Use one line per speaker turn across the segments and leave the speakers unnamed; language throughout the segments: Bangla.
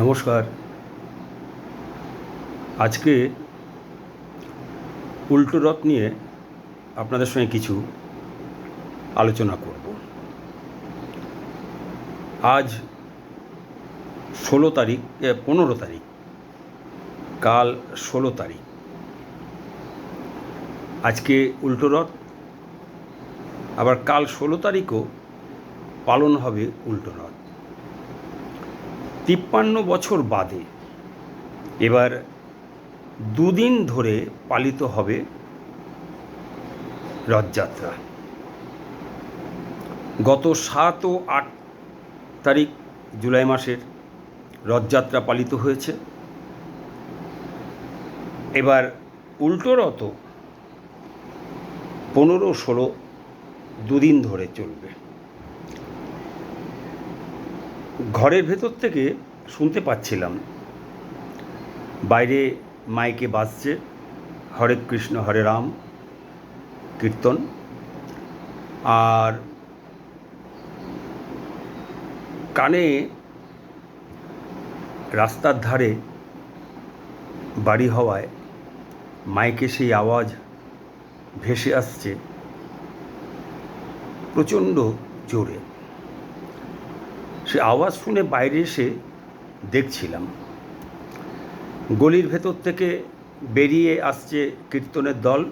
নমস্কার। আজকে উল্টো রথ নিয়ে আপনাদের সঙ্গে কিছু আলোচনা করব। আজ ষোলো তারিখ পনেরো তারিখ, কাল ষোলো তারিখ। আজকে উল্টো রথ, আবার কাল ষোলো তারিখও পালন হবে উল্টো রথ। তিপ্পান্ন বছর বাদে এবার দুদিন ধরে পালিত হবে রথযাত্রা। গত সাত ও আট তারিখ জুলাই মাসের রথযাত্রা পালিত হয়েছে। এবার উল্টো রথ পনেরো ষোলো দুদিন ধরে চলবে। ঘরের ভেতর থেকে শুনতে পাচ্ছিলাম। বাইরে মাইকে বাজছে, হরে কৃষ্ণ, হরে রাম কীর্তন। আর কানে রাস্তার ধারে বাড়ি হওয়ায় মাইকে সেই আওয়াজ ভেসে আসছে প্রচণ্ড জোরে। সে আওয়াজ শুনে বাইরে এসে দেখছিলাম। গলির ভেতর থেকে বেরিয়ে আসছে কীর্তনের দল।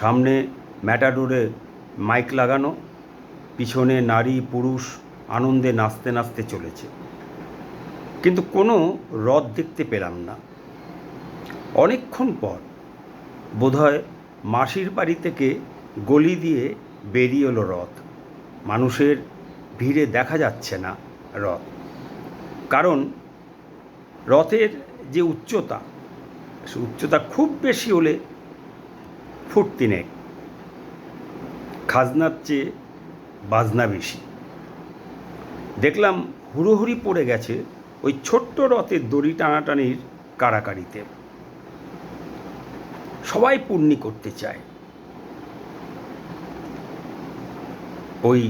সামনে ম্যাটাডোরে মাইক লাগানো, পিছনে নারী, পুরুষ আনন্দে নাচতে নাচতে চলেছে। কিন্তু কোনো রথ দেখতে পেলাম না। অনেকক্ষণ পর বোধহয় মাসির বাড়ি থেকে গলি দিয়ে বেরিয়ে এলো রথ। মানুষের ভিড়ে দেখা যাচ্ছে না। রথ কারণ রথের যে উচ্চতা, সে উচ্চতা খুব বেশি হলে ফুট তিনেক খাজনার চেয়ে বাজনা বেশি। দেখলাম হুড়োহুড়ি পড়ে গেছে ওই ছোট্ট রথের দড়ি টানাটানির কাড়াকাড়িতে সবাই পূর্ণি করতে চায়। ওই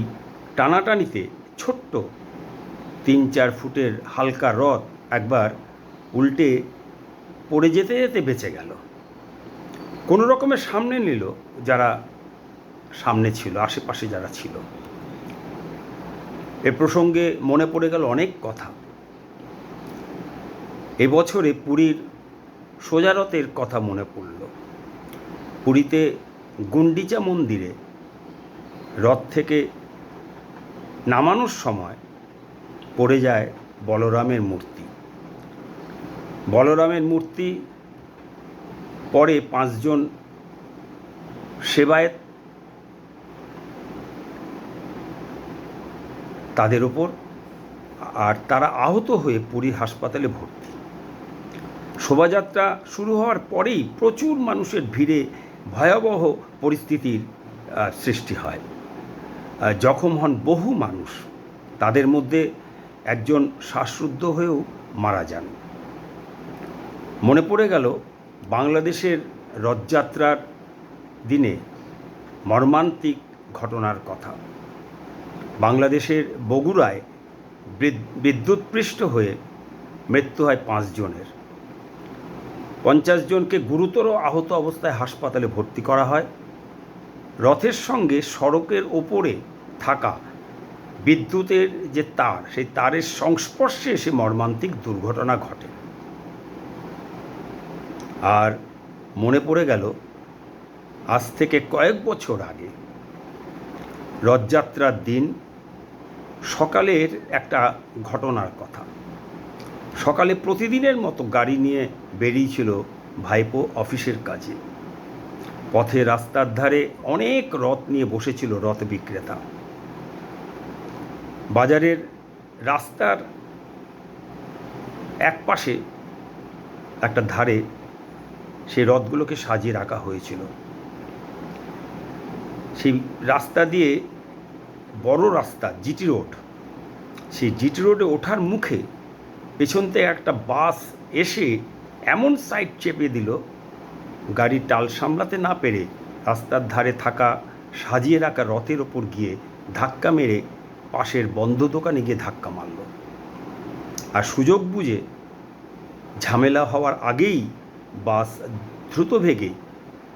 টানাটানিতে ছোট্ট তিন চার ফুটের হালকা রথ একবার উল্টে পড়ে যেতে যেতে বেঁচে গেল। কোনো রকমের সামনে নিল যারা সামনে ছিল, আশেপাশে যারা ছিল। এ প্রসঙ্গে মনে পড়ে গেল অনেক কথা। এবছরে পুরীর সোজারথের কথা মনে পড়ল। পুরীতে গুন্ডিচা মন্দিরে রথ থেকে নামানোর সময় পড়ে যায় বলরামের মূর্তি। বলরামের মূর্তি পরে পাঁচজন সেবায়েত। তাদের ওপর আর তারা আহত হয়ে পুরী হাসপাতালে ভর্তি। শোভাযাত্রা শুরু হওয়ার পরেই প্রচুর মানুষের ভিড়ে ভয়াবহ পরিস্থিতির সৃষ্টি হয়। জখম হন বহু মানুষ। তাদের মধ্যে একজন শ্বাসরুদ্ধ হয়েও মারা যান। মনে পড়ে গেল বাংলাদেশের রথযাত্রার দিনে মর্মান্তিক ঘটনার কথা। বাংলাদেশের বগুড়ায় বিদ- বিদ্যুৎপৃষ্ট হয়ে মৃত্যু হয় পাঁচজনের পঞ্চাশ জনকে গুরুতর আহত অবস্থায় হাসপাতালে ভর্তি করা হয়। রথের সঙ্গে সড়কের ওপরে থাকা বিদ্যুতের যে তার, সেই তারের সংস্পর্শে এসে মর্মান্তিক দুর্ঘটনা ঘটে। আর মনে পড়ে গেল, আজ থেকে কয়েক বছর আগে রথযাত্রার দিন সকালের একটা ঘটনার কথা। সকালে প্রতিদিনের মতো গাড়ি নিয়ে বেরিয়েছিল ভাইপো অফিসের কাজে। পথে রাস্তার ধারে অনেক রথ নিয়ে বসেছিল রথ বিক্রেতা। বাজারের রাস্তার এক পাশে একটা ধারে সেই রথগুলোকে সাজিয়ে রাখা হয়েছিল। সেই রাস্তা দিয়ে বড় রাস্তা, জিটি রোড। সেই জিটি রোডে ওঠার মুখে পেছন থেকে একটা বাস এসে এমন সাইড চেপে দিল গাড়ি টাল সামলাতে না পেরে রাস্তার ধারে থাকা, সাজিয়ে রাখা রথের ওপর গিয়ে ধাক্কা মেরে পাশের বন্ধ দোকানে গিয়ে ধাক্কা মারল। আর সুযোগ বুঝে ঝামেলা হওয়ার আগেই বাস দ্রুত ভেগে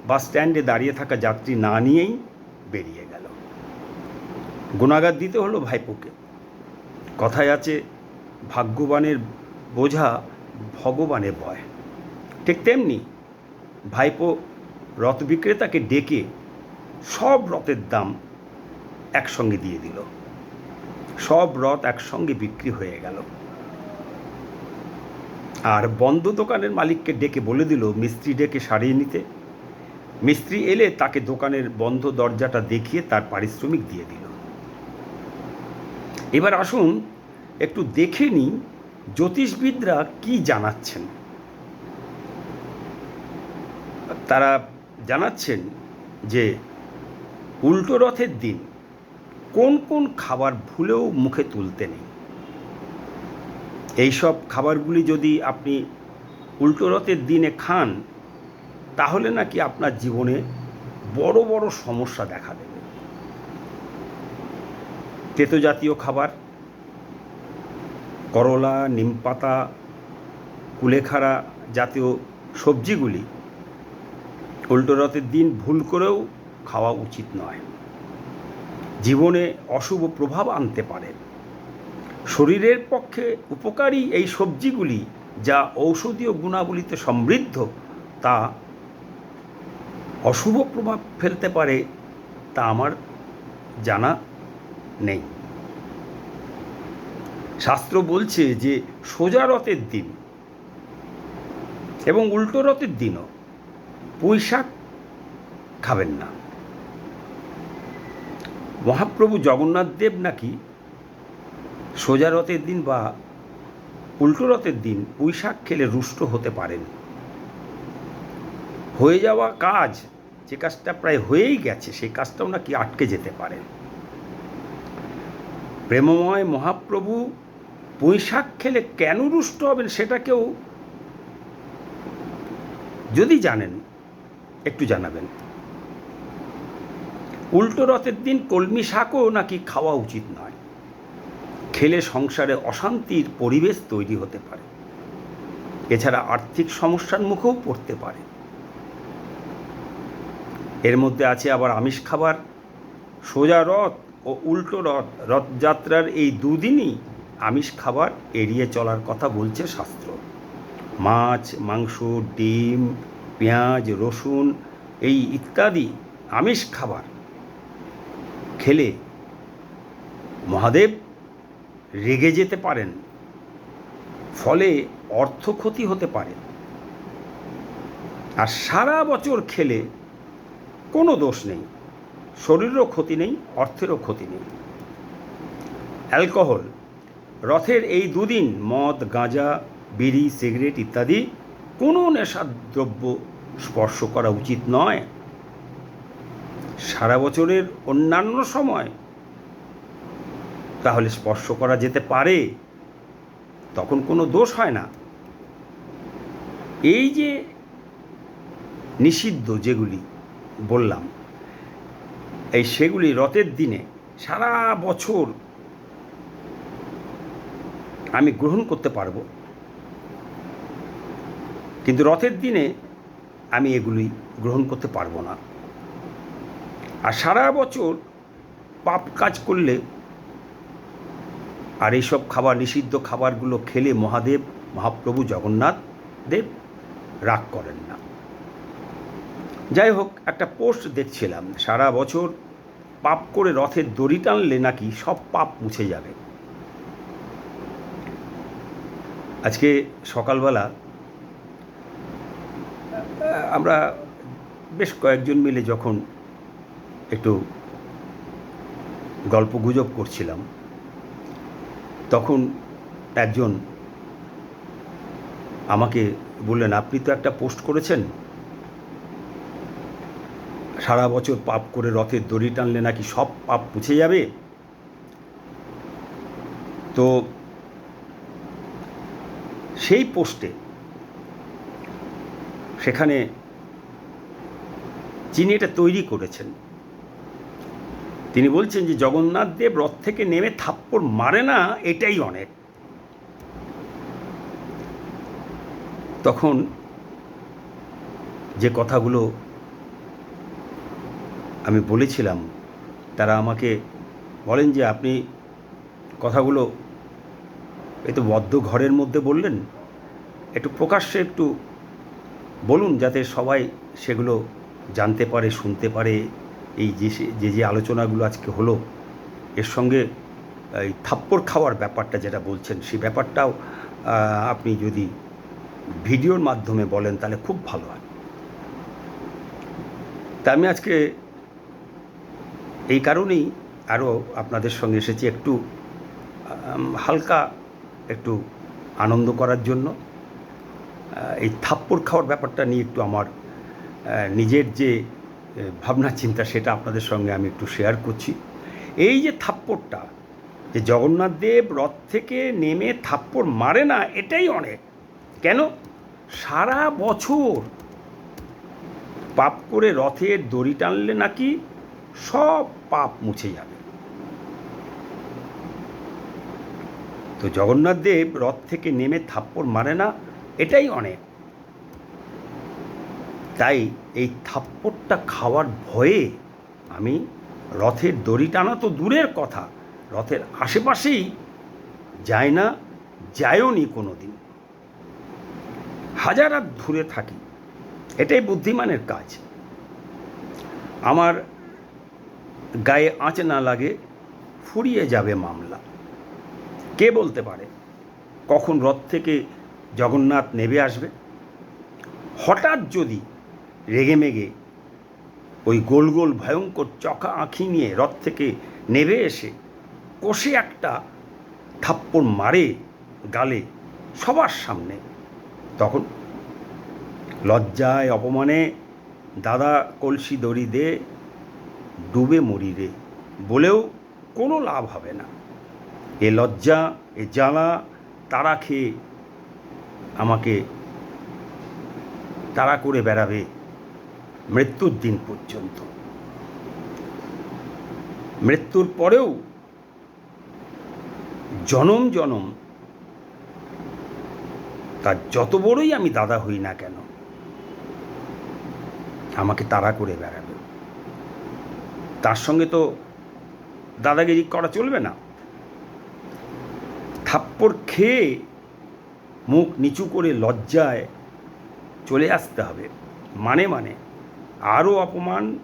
বাস স্ট্যান্ডে দাঁড়িয়ে থাকা যাত্রী না নিয়েই বেরিয়ে গেল। গুণাগার দিতে হলো ভাইপোকে। কথায় আছে, ভাগ্যবানের বোঝা ভগবানের ভয়। ঠিক তেমনি ভাইপো রথ বিক্রেতাকে ডেকে সব রথের দাম একসঙ্গে দিয়ে দিল। সব রথ একসঙ্গে বিক্রি হয়ে গেল। আর বন্ধ দোকানের মালিককে ডেকে বলে দিল, মিস্ত্রি ডেকে সারিয়ে নিতে। মিস্ত্রি এলে তাকে দোকানের বন্ধ দরজাটা দেখিয়ে তার পারিশ্রমিক দিয়ে দিল। এবার আসুন, একটু দেখে নিই জ্যোতিষবিদরা কি জানাচ্ছেন। তারা জানাচ্ছেন যে, উল্টো রথের দিন কোন কোন খাবার ভুলেও মুখে তুলতে নেই। এইসব খাবারগুলি যদি আপনি উল্টো রথের দিনে খান, তাহলে নাকি আপনার জীবনে বড় বড় সমস্যা দেখা দেবে। তেতো জাতীয় খাবার, করলা, নিমপাতা, কুলেখাড়া জাতীয় সবজিগুলি উল্টো রথের দিন ভুল করেও খাওয়া উচিত নয়। জীবনে অশুভ প্রভাব আনতে পারে। শরীরের পক্ষে উপকারী এই সবজিগুলি যা ঔষধীয় গুণাবলীতে সমৃদ্ধ, তা অশুভ প্রভাব ফেলতে পারে তা আমার জানা নেই। শাস্ত্র বলছে যে, সোজা রথের দিন এবং উল্টো রথের দিনও পুঁই শাক খাবেন না। মহাপ্রভু জগন্নাথ দেব নাকি সোজা রথের দিন বা উল্টো রথের দিন পুঁই শাক খেলে রুষ্ট হতে পারেন। হয়ে যাওয়া কাজ যে কাজটা প্রায় হয়েই গেছে, সেই কাজটাও নাকি আটকে যেতে পারেন প্রেমময় মহাপ্রভু পুঁই শাক খেলে কেন রুষ্ট হবেন সেটাকেও যদি জানেন, একটু জানাবেন। উল্টো রথের দিন কলমি শাকও নাকি খাওয়া উচিত নয়। খেলে সংসারে অশান্তির পরিবেশ তৈরি হতে পারে। এছাড়া আর্থিক সমস্যার মুখেও পড়তে পারে। এর মধ্যে আছে আবার আমিষ খাবার। সোজা রথ ও উল্টো রথ, রথযাত্রার এই দুদিনই আমিষ খাবার এড়িয়ে চলার কথা বলছে শাস্ত্র। মাছ, মাংস, ডিম, পেঁয়াজ, রসুন, এই ইত্যাদি আমিষ খাবার খেলে মহাদেব রেগে যেতে পারেন, ফলে অর্থ ক্ষতি হতে পারে। আর সারা বছর খেলে কোনো দোষ নেই শরীরেরও ক্ষতি নেই, অর্থেরও ক্ষতি নেই। অ্যালকোহল, রথের এই দুদিন মদ, গাঁজা, বিড়ি, সিগারেট ইত্যাদি কোনো নেশার দ্রব্য স্পর্শ করা উচিত নয়। সারা বছরের অন্যান্য সময় তাহলে স্পর্শ করা যেতে পারে, তখন কোনো দোষ হয় না। এই যে নিষিদ্ধ যেগুলি বললাম, এই সেগুলি রথের দিনে সারা বছর আমি গ্রহণ করতে পারব। কিন্তু রথের দিনে আমি এগুলি গ্রহণ করতে পারব না। আর সারা বছর পাপ কাজ করলে আর এইসব খাবার, নিষিদ্ধ খাবারগুলো খেলে মহাদেব, মহাপ্রভু জগন্নাথ দেব রাগ করেন না। যাই হোক একটা পোস্ট দেখছিলাম, সারা বছর পাপ করে রথের দড়ি টানলে নাকি সব পাপ মুছে যাবে। আজকে সকালবেলা আমরা বেশ কয়েকজন মিলে যখন একটু গল্প গুজব করছিলাম, তখন একজন আমাকে বললেন, আপনি তো একটা পোস্ট করেছেন? সারা বছর পাপ করে রথের দড়ি টানলে নাকি সব পাপ মুছে যাবে? তো সেই পোস্টে সেখানে যিনি এটা তৈরি করেছেন তিনি বলছেন যে জগন্নাথ দেব রথ থেকে নেমে থাপ্পড় মারে না, এটাই অনেক। তখন যে কথাগুলো আমি বলেছিলাম, তারা আমাকে বলেন যে আপনি কথাগুলো এই তো বদ্ধ ঘরের মধ্যে বললেন, একটু প্রকাশ্যে একটু বলুন যাতে সবাই সেগুলো জানতে পারে, শুনতে পারে। এই যে যে যে আলোচনাগুলো আজকে হলো, এর সঙ্গে এই থাপ্পড় খাওয়ার ব্যাপারটা যেটা বলছেন সেই ব্যাপারটাও আপনি যদি ভিডিওর মাধ্যমে বলেন তাহলে খুব ভালো হয়। তা আমি আজকে এই কারণেই আরও আপনাদের সঙ্গে এসেছি একটু হালকা একটু আনন্দ করার জন্য। এই থাপ্পড় খাওয়ার ব্যাপারটা নিয়ে একটু আমার নিজের যে ভাবনা, চিন্তা, সেটা আপনাদের সঙ্গে আমি একটু শেয়ার করছি। এই যে থাপ্পড়টা, যে জগন্নাথ দেব রথ থেকে নেমে থাপ্পড় মারে না, এটাই অনেক। কেন? সারা বছর পাপ করে রথের দড়ি টানলে নাকি সব পাপ মুছে যাবে। তো জগন্নাথ দেব রথ থেকে নেমে থাপ্পড় মারে না, এটাই অনেক। তাই এই থাপ্পড়টা খাওয়ার ভয়ে আমি রথের দড়ি টানা তো দূরের কথা, রথের আশেপাশেই যায় না, যায়ও নি কোনো দিন হাজার হাত দূরে থাকি, এটাই বুদ্ধিমানের কাজ। আমার গায়ে আঁচ না লাগে, ফুরিয়ে যাবে মামলা। কে বলতে পারে? কখন রথ থেকে জগন্নাথ নেবে আসবে? হঠাৎ যদি রেগে মেগে। ওই গোল গোল ভয়ঙ্কর চকা আঁখি নিয়ে রথ থেকে নেবে এসে কষে একটা থাপ্পড় মারে গালে সবার সামনে। তখন লজ্জায় অপমানে দাদা কলসি দড়ি দে, ডুবে মরি রে, বলেও কোনো লাভ হবে না। এ লজ্জা, এ জ্বালা তারা খেয়ে আমাকে তাড়া করে বেড়াবে। মৃত্যুর দিন পর্যন্ত। মৃত্যুর পরেও জনম জনম তার যত বড়ই আমি দাদা হই না কেন, আমাকে তাড়া করে বেড়াবে। তার সঙ্গে তো দাদাগিরি করা চলবে না। থাপ্পড় খেয়ে মুখ নিচু করে লজ্জায় চলে আসতে হবে মানে মানে আরও অপমান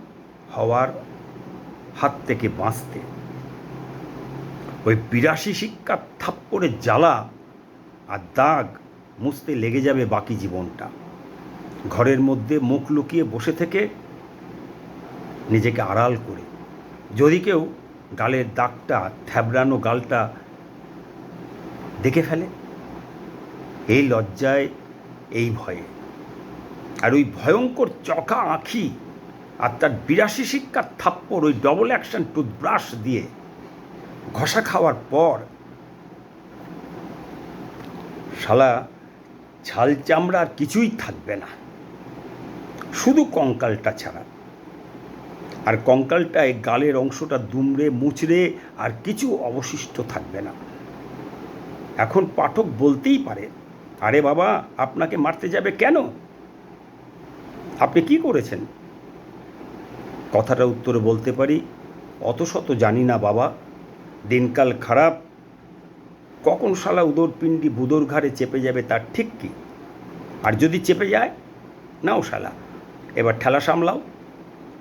হওয়ার হাত থেকে বাঁচতে। ওই বিরাশি শিক্ষার থাপ্পড়ের জ্বালা আর দাগ মুছতে লেগে যাবে বাকি জীবনটা। ঘরের মধ্যে মুখ লুকিয়ে বসে থেকে নিজেকে আড়াল করে। যদি কেউ গালের দাগটা, থ্যাবড়ানো গালটা দেখে ফেলে, এই লজ্জায়, এই ভয়ে। আর ওই ভয়ঙ্কর চকা আঁখি আর তার বিরাশি শিক্ষার থাপ্পড়, ওই ডবল অ্যাকশন টুথব্রাশ দিয়ে ঘষা খাওয়ার পর শালা ছাল চামড়া আর কিছুই থাকবে না। শুধু কঙ্কালটা ছাড়া। আর কঙ্কালটায় গালের অংশটা দুমড়ে, মুচড়ে আর কিছু অবশিষ্ট থাকবে না। এখন পাঠক বলতেই পারে, আরে বাবা, আপনাকে মারতে যাবে কেন? আপনি কি করেছেন? কথাটা উত্তরে বলতে পারি, অত শত জানি না বাবা, দিনকাল খারাপ, কখন শালা উদর পিণ্ডি বুদর ঘাড়ে চেপে যাবে তার ঠিক কি? আর যদি চেপে যায়, নাও শালা, এবার ঠেলা সামলাও।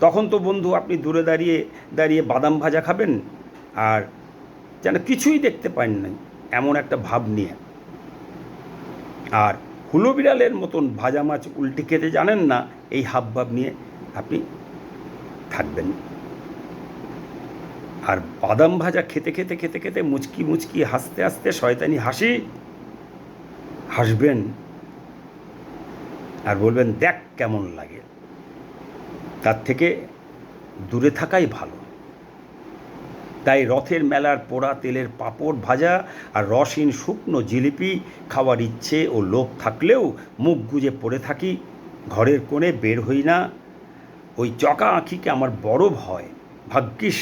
তখন তো বন্ধু আপনি দূরে দাঁড়িয়ে দাঁড়িয়ে বাদাম ভাজা খাবেন আর যেন কিছুই দেখতে পান নাই এমন একটা ভাব নিয়ে। আর হুলো বিড়ালের মতন ভাজা মাছ উল্টে খেতে জানেন না এই হাব ভাব নিয়ে আপনি থাকবেন। আর বাদাম ভাজা খেতে খেতে খেতে খেতে মুচকি মুচকি হাসতে হাসতে শয়তানি হাসি হাসবেন। আর বলবেন, দেখ কেমন লাগে। তার থেকে দূরে থাকাই ভালো। তাই রথের মেলার পোড়া তেলের পাঁপড় ভাজা আর রসহীন শুকনো জিলিপি খাওয়ার ইচ্ছে ও লোভ থাকলেও মুখ গুজে পড়ে থাকি ঘরের কোণে বের হই না, ওই চকা আঁখিকে আমার বড় ভয়। ভাগ্যিস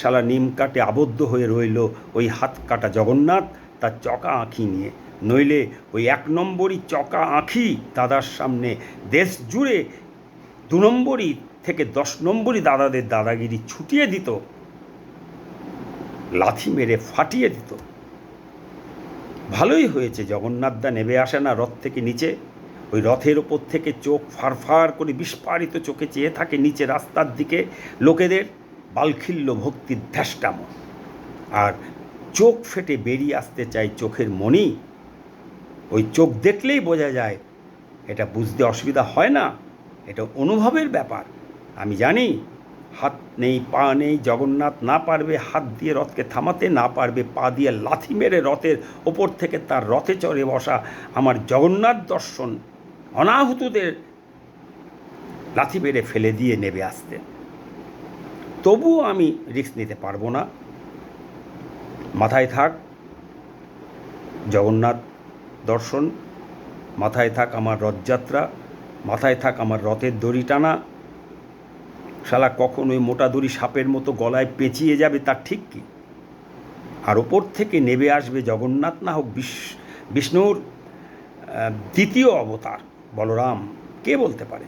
শালা নিম কাটে আবদ্ধ হয়ে রইল ওই হাত কাটা জগন্নাথ তার চকা আঁখি নিয়ে। নইলে ওই এক নম্বরই চকা আঁখি দাদার সামনে। দেশ জুড়ে দু নম্বরই থেকে দশ নম্বরই দাদাদের দাদাগিরি ছুটিয়ে দিত, লাথি মেরে ফাটিয়ে দিত। ভালোই হয়েছে, জগন্নাথদা নেমে আসে না রথ থেকে নিচে। ওই রথের ওপর থেকে চোখ ফারফার করে বিস্ফারিত চোখে চেয়ে থাকে নিচে রাস্তার দিকে লোকেদের বালখিল্য ভক্তির ধ্যাসটাম। আর চোখ ফেটে বেরিয়ে আসতে চাই চোখের মনি ওই চোখ দেখলেই বোঝা যায়, এটা বুঝতে অসুবিধা হয় না, এটা অনুভবের ব্যাপার। আমি জানি, হাত নেই, পা নেই, জগন্নাথ না পারবে হাত দিয়ে রথকে থামাতে, না পারবে পা দিয়ে লাথি মেরে রথের ওপর থেকে তার রথে চড়ে বসা আমার জগন্নাথ দর্শন অনাহুতদের লাথি মেরে ফেলে দিয়ে নেবে আসতে। তবুও আমি রিস্ক নিতে পারব না। মাথায় থাক, জগন্নাথ দর্শন। মাথায় থাক আমার রথযাত্রা। মাথায় থাক আমার রথের দড়ি টানা। শালা কখন ওই মোটা দড়ি সাপের মতো গলায় পেঁচিয়ে যাবে তার ঠিক কি? আর ওপর থেকে নেবে আসবে জগন্নাথ না হোক বিষ্ণুর দ্বিতীয় অবতার। বলরাম, কে বলতে পারে?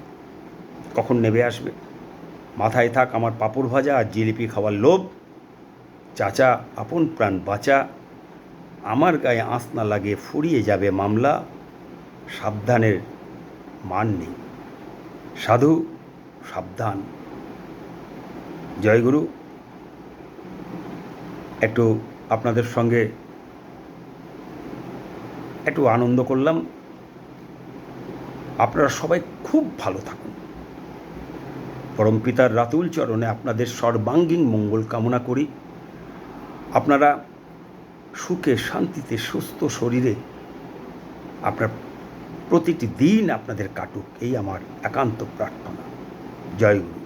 কখন নেবে আসবে? মাথায় থাক আমার পাঁপড় ভাজা আর জিলিপি খাওয়ার লোভ। চাচা, আপন প্রাণ বাঁচা। আমার গায়ে আঁচ না লাগে ফুরিয়ে যাবে মামলা। সাবধানের মান নেই। সাধু, সাবধান। জয়গুরু, একটু আপনাদের সঙ্গে একটু আনন্দ করলাম। আপনারা সবাই খুব ভালো থাকুন। পরম পিতার রাতুল চরণে আপনাদের সর্বাঙ্গীন মঙ্গল কামনা করি। আপনারা সুখে, শান্তিতে, সুস্থ শরীরে আপনার প্রতিটি দিন আপনাদের কাটুক, এই আমার একান্ত প্রার্থনা। জয় গুরু।